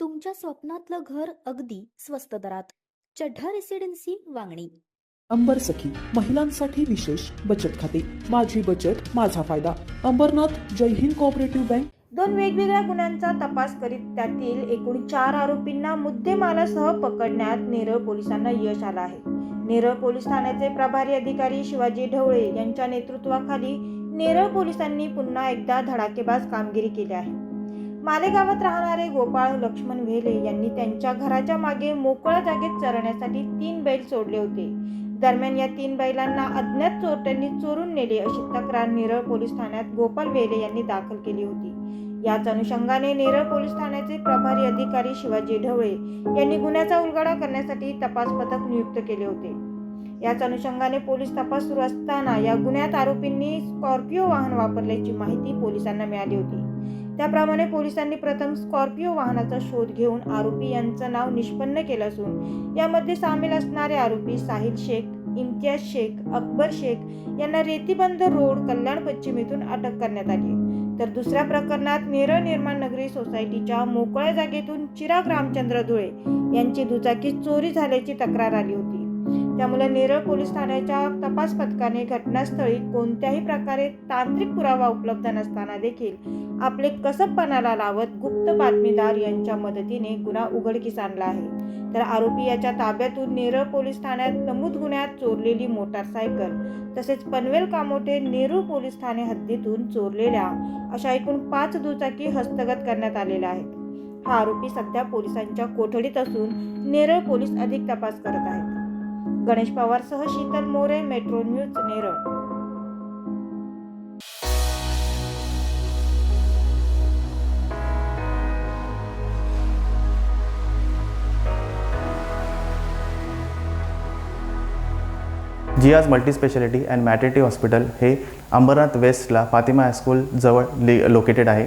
तुमच्या स्वप्नातलं घर अगदी स्वस्त दरात. चढ्ढा रेसिडेन्सी वांगणी. अंबर सखी महिलांसाठी विशेष बचत खाते. माझी बचत माझा फायदा. अंबरनाथ जय हिंद कोऑपरेटिव्ह बँक दोन वेगवेगळ्या गुन्ह्यांचा तपास करीत त्यातील एकूण चार आरोपींना मुद्देमालासह पकडण्यात नेरळ पोलिसांना यश आलं आहे. नेरळ पोलीस ठाण्याचे प्रभारी अधिकारी शिवाजी ढवळे यांच्या नेतृत्वाखाली नेरळ पोलिसांनी पुन्हा एकदा धडाकेबाज कामगिरी केली आहे. मालेगावात राहणारे गोपाळ लक्ष्मण व्हेले यांनी त्यांच्या घराच्या मागे मोकळ्या जागेत चरण्यासाठी तीन बैल सोडले होते. दरम्यान या तीन बैलांना अज्ञात चोरट्यांनी चोरून नेले अशी तक्रार नेरळ पोलीस ठाण्यात गोपाल वेले यांनी दाखल केली होती. याच अनुषंगाने नेरळ पोलीस ठाण्याचे प्रभारी अधिकारी शिवाजी ढवळे यांनी गुन्ह्याचा उलगडा करण्यासाठी तपास पथक नियुक्त केले होते. याच अनुषंगाने पोलीस तपास सुरू असताना या गुन्ह्यात आरोपींनी स्कॉर्पिओ वाहन वापरल्याची माहिती पोलिसांना मिळाली होती. त्याप्रमाणे पोलिसांनी प्रथम स्कॉर्पिओ वाहनाचा शोध घेऊन आरोपी यांचं नाव निष्पन्न केलं असून यामध्ये सामील असणारे आरोपी साहिल शेख इम्तियाज शेख अकबर शेख यांना रेतीबंद रोड कल्याण पश्चिम येथून अटक करण्यात आली. तर दुसऱ्या प्रकरणात नेरळ निर्माण नगरी सोसायटीच्या मोकळ्या जागेतून चिराग रामचंद्र धुळे यांची दुचाकी चोरी झाल्याची तक्रार आली होती. त्यामुळे नेरळ पोलीस ठाण्याच्या तपास पथकाने घटनास्थळी कोणत्याही प्रकारे तांत्रिक पुरावा उपलब्ध नसताना देखील आपले कसबपणाला लावत गुप्त बातमीदार यांच्या मदतीने गुन्हा उघडकीस आणला आहे. तर आरोपी याच्या ताब्यातून नेरळ पोलीस ठाण्यात नमूद गुन्ह्यात चोरलेली मोटारसायकल तसेच पनवेल कामोठे नेरूळ पोलीस ठाणे हद्दीतून चोरलेल्या अशा एकूण पाच दुचाकी हस्तगत करण्यात आलेल्या आहेत. हा आरोपी सध्या पोलिसांच्या कोठडीत असून नेरळ पोलीस अधिक तपास करत आहेत. गणेश पवारसह शीतल मोरे मेट्रो न्यूज नेरळ. जियाज मल्टीस्पेशालिटी अँड मॅटर्निटी हॉस्पिटल हे अंबरनाथ वेस्टला फातिमा हायस्कूल जवळ लि लोकेटेड आहे.